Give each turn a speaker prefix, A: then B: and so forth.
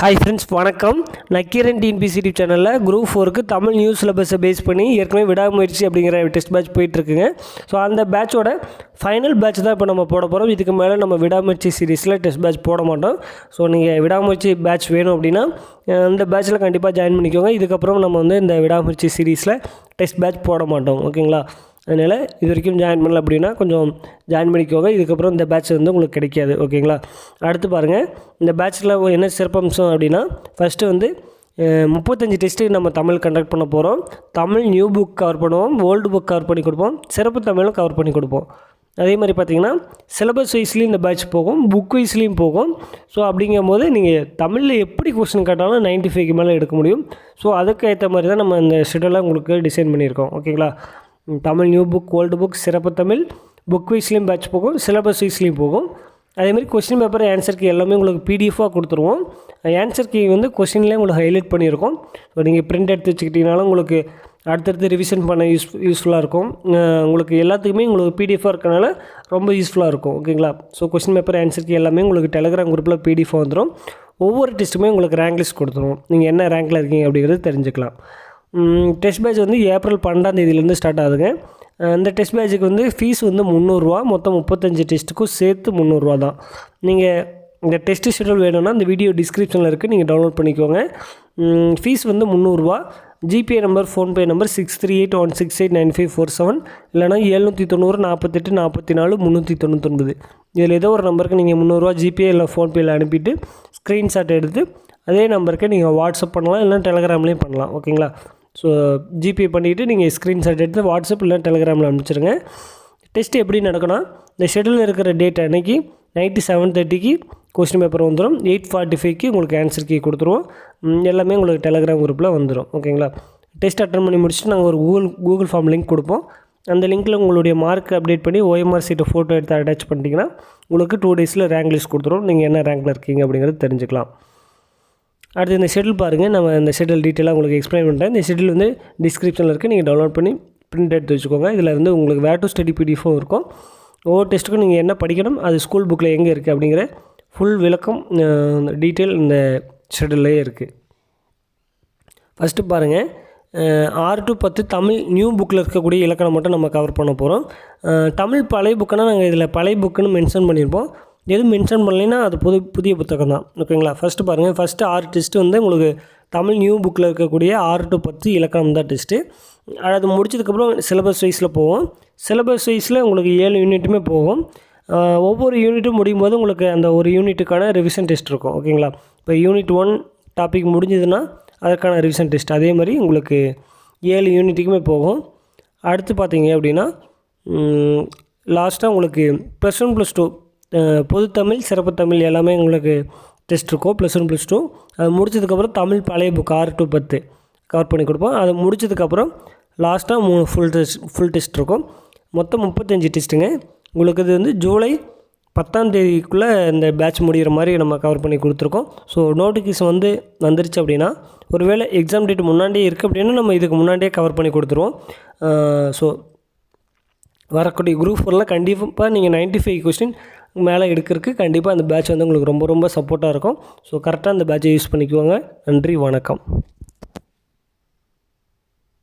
A: Hi friends வணக்கம். Nakkeeran TNPSC YouTube சேனலில் group ஃபோருக்கு தமிழ் நியூஸ் சிலபஸை பேஸ் பண்ணி ஏற்கனவே விடாமுயற்சி அப்படிங்கிற டெஸ்ட் பேட்ச் போயிட்டுருக்குங்க. ஸோ அந்த பேட்சோட ஃபைனல் பேட்ச் தான் இப்போ நம்ம போட போகிறோம் இதுக்கு மேலே நம்ம விடாமுயற்சி சீரீஸில் டெஸ்ட் பேட்ச் போட மாட்டோம். ஸோ நீங்கள் விடாமுயற்சி பேட்ச் வேணும் அப்படின்னா அந்த இந்த பேட்ச்சில் கண்டிப்பாக ஜாயின் பண்ணிக்கோங்க. இதுக்கப்புறம் நம்ம வந்து இந்த விடாமுயற்சி சீரீஸில் டெஸ்ட் பேட்ச் போட மாட்டோம். ஓகேங்களா அதனால் இது வரைக்கும் ஜாயின் பண்ணல அப்படின்னா கொஞ்சம் ஜாயின் பண்ணிக்கோங்க. இதுக்கப்புறம் இந்த பேட்ச் வந்து உங்களுக்கு கிடைக்காது. ஓகேங்களா அடுத்து பாருங்கள் இந்த பேட்சில் என்ன சிறப்பம்சம் அப்படின்னா ஃபஸ்ட்டு வந்து முப்பத்தஞ்சு டெஸ்ட்டு நம்ம தமிழ் கண்டக்ட் பண்ண போகிறோம் தமிழ் நியூ புக் கவர் பண்ணுவோம். ஓல்டு புக் கவர் பண்ணி கொடுப்போம். சிறப்பு தமிழும் கவர் பண்ணி கொடுப்போம். அதே மாதிரி பார்த்தீங்கன்னா சிலபஸ் வைஸ்லேயும் இந்த பேட்ச் போகும். புக் வைஸ்லேயும் போகும். ஸோ அப்படிங்கும்போது நீங்கள் தமிழில் எப்படி கொஸ்டின் கேட்டாலும் 95 ஃபைவ்க்கு மேலே எடுக்க முடியும். ஸோ அதுக்கு ஏற்ற மாதிரி தான் நம்ம இந்த ஷெடியூலை உங்களுக்கு டிசைன் பண்ணியிருக்கோம். ஓகேங்களா Tamil new book old book சிறப்பு தமிழ் புக் வைஸ்லேயும் பேட்ச் போகும் சிலபஸ் வைஸ்லேயும் போகும். அதேமாதிரி கொஸ்டின் பேப்பர் ஆன்சர் கீ எல்லாமே உங்களுக்கு பிடிஎஃபாக கொடுத்துருவோம். ஆன்சர் கீ வந்து கொஸ்டின்லேயே உங்களுக்கு ஹைலைட் பண்ணியிருக்கோம். ஸோ நீங்கள் பிரிண்ட் எடுத்து வச்சுக்கிட்டிங்கனாலும் உங்களுக்கு அடுத்தடுத்து ரிவிஷன் பண்ண யூஸ் யூஸ்ஃபுல்லாக இருக்கும். உங்களுக்கு எல்லாத்துக்குமே உங்களுக்கு பிடிஎஃபாக இருக்கனால ரொம்ப யூஸ்ஃபுல்லாக இருக்கும். ஓகேங்களா so question paper answer key எல்லாமே உங்களுக்கு டெலிகிராம் குரூப்பில் பிடிஎஃபாக வந்துடும் ஒவ்வொரு டெஸ்ட்டுமே உங்களுக்கு ரேங்க் லிஸ்ட் கொடுத்துருவோம். நீங்கள் என்ன ரேங்க்கில் இருக்கீங்க அப்படிங்கிறது தெரிஞ்சுக்கலாம். டெஸ்ட் பேட்ச் வந்து ஏப்ரல் பன்னெண்டாம் தேதியிலேருந்து ஸ்டார்ட் ஆகுதுங்க. அந்த இந்த டெஸ்ட் பேட்சுக்கு வந்து ஃபீஸ் வந்து முந்நூறுரூவா மொத்தம் முப்பத்தஞ்சு டெஸ்ட்டுக்கும் சேர்த்து முந்நூறுரூவா தான். நீங்கள் இந்த டெஸ்ட் ஷெடியூல் வேணும்னா இந்த வீடியோ டிஸ்கிரிப்ஷனில் இருக்குது நீங்கள் டவுன்லோட் பண்ணிக்கோங்க. ஃபீஸ் வந்து முந்நூறுரூவா GPay number PhonePe number six three eight one six eight nine five four seven இல்லைனா எழுநூற்றி தொண்ணூறு நாற்பத்தெட்டு நாற்பத்தி நாலு முந்நூற்றி தொண்ணூத்தொன்பது இதில் ஏதோ ஒரு நம்பருக்கு நீங்கள் முந்நூறுரூவா ஜிபே இல்லை ஃபோன்பேயில் அனுப்பிட்டு ஸ்க்ரீன்ஷாட் எடுத்து அதே நம்பருக்கு நீங்கள் வாட்ஸ்அப் பண்ணலாம் இல்லைனா டெலகிராம்லேயும் பண்ணலாம் ஓகேங்களா ஸோ ஜிபே பண்ணிவிட்டு நீங்கள் ஸ்க்ரீன்ஷாட் எடுத்து வாட்ஸ்அப் இல்லை டெலிகிராமில் அனுப்பிச்சிருங்க. டெஸ்ட் எப்படி நடக்கும்னா இந்த ஷெடியூலில் இருக்கிற டேட் அன்னைக்கு நைட்டு செவன் தேர்ட்டிக்கு கொஸ்டின் பேப்பர் வந்துடும் எயிட் ஃபார்ட்டி ஃபைவ்க்கு உங்களுக்கு ஆன்சர் கீ கொடுத்துருவோம். எல்லாமே உங்களுக்கு டெலகிராம் குரூப்பில் வந்துடும் ஓகேங்களா டெஸ்ட் அட்டன் பண்ணி முடிச்சுட்டு நாங்கள் ஒரு கூகுள் கூகுள் ஃபார்ம் லிங்க் கொடுப்போம். அந்த லிங்க்கில் உங்களுடைய மார்க் அப்டேட் பண்ணி ஓஎம்ஆர் சீட்டை ஃபோட்டோ எடுத்து அட்டாச் பண்ணிட்டீங்கன்னா உங்களுக்கு டூ டேஸில் ரேங்க் லிஸ்ட் கொடுத்துரும். நீங்கள் என்ன ரேங்கில் இருக்கீங்க அப்படிங்கிறது தெரிஞ்சுக்கலாம். அடுத்து இந்த ஷெடியூல் பாருங்கள் நம்ம இந்த ஷெடியூல் டீட்டெயிலாக உங்களுக்கு எக்ஸ்பிளைன் பண்ணுறேன் இந்த ஷெடியூல் வந்து டிஸ்கிரிப்ஷனில் இருக்குது நீங்கள் டவுன்லோட் பண்ணி பிரிண்ட் எடுத்து வச்சுக்கோங்க. இதில் வந்து உங்களுக்கு வேர் டு ஸ்டடி பிடிஎஃபும் இருக்கும். ஒவ்வொரு டெஸ்ட்டுக்கும் நீங்கள் என்ன படிக்கணும் அது ஸ்கூல் புக்கில் எங்கே இருக்குது அப்படிங்கிற ஃபுல் விளக்கம் டீட்டெயில் இந்த ஷெடியூல்லையே இருக்குது ஃபஸ்ட்டு பாருங்கள் ஆறு டு பத்து தமிழ் நியூ புக்கில் இருக்கக்கூடிய இலக்கணம் மட்டும் நம்ம கவர் பண்ண போகிறோம் தமிழ் பழைய புக்குன்னா நாங்கள் இதில் பழைய புக்குன்னு மென்ஷன் பண்ணியிருப்போம். எதுவும் மென்ஷன் பண்ணலைன்னா அது புது புதிய புத்தகம் தான். ஓகேங்களா? ஃபஸ்ட்டு பாருங்கள் ஃபஸ்ட்டு ஆறு டெஸ்ட்டு வந்து உங்களுக்கு தமிழ் நியூ புக்கில் இருக்கக்கூடிய ஆறு டு பத்து இலக்கணம் தான் டெஸ்ட்டு அது முடிச்சதுக்கப்புறம் சிலபஸ் வைஸில் போவோம். சிலபஸ் வைஸில் உங்களுக்கு ஏழு யூனிட்டுமே போகும். ஒவ்வொரு யூனிட்டும் முடியும் போது உங்களுக்கு அந்த ஒரு யூனிட்டுக்கான ரிவிஷன் டெஸ்ட் இருக்கும். ஓகேங்களா? இப்போ யூனிட் ஒன் டாபிக் முடிஞ்சதுன்னா அதற்கான ரிவிஷன் டெஸ்ட் அதே மாதிரி உங்களுக்கு ஏழு யூனிட்டுக்குமே போகும். அடுத்து பார்த்தீங்க அப்படின்னா லாஸ்ட்டாக உங்களுக்கு ப்ளஸ் ஒன் ப்ளஸ் டூ பொதுத்தமிழ் சிறப்பு தமிழ் எல்லாமே உங்களுக்கு டெஸ்ட் இருக்கும் ப்ளஸ் ஒன் ப்ளஸ் டூ அது முடிச்சதுக்கப்புறம் தமிழ் பழைய புக் ஆறு டு பத்து கவர் பண்ணி கொடுப்போம். அது முடிச்சதுக்கப்புறம் லாஸ்ட்டாக மூணு ஃபுல் டெஸ்ட் ஃபுல் டெஸ்ட் இருக்கும். மொத்தம் முப்பத்தஞ்சு டெஸ்ட்டுங்க உங்களுக்கு இது வந்து ஜூலை பத்தாம் தேதிக்குள்ளே இந்த பேட்ச் முடிகிற மாதிரி நம்ம கவர் பண்ணி கொடுத்துருக்கோம். ஸோ நோட்டிஃபிகேஷன் வந்து வந்துருச்சு அப்படின்னா ஒருவேளை எக்ஸாம் டேட் முன்னாடியே இருக்குது அப்படின்னா நம்ம இதுக்கு முன்னாடியே கவர் பண்ணி கொடுத்துருவோம். ஸோ வரக்கூடிய குரூப் ஃபோரில் கண்டிப்பாக நீங்கள் 95 ஃபைவ் கொஸ்டின் மேலே எடுக்கிறதுக்கு கண்டிப்பாக அந்த பேட்ச் வந்து உங்களுக்கு ரொம்ப ரொம்ப சப்போர்ட்டாக இருக்கும். ஸோ கரெக்டாக அந்த பேட்சை யூஸ் பண்ணிக்குவாங்க நன்றி வணக்கம்.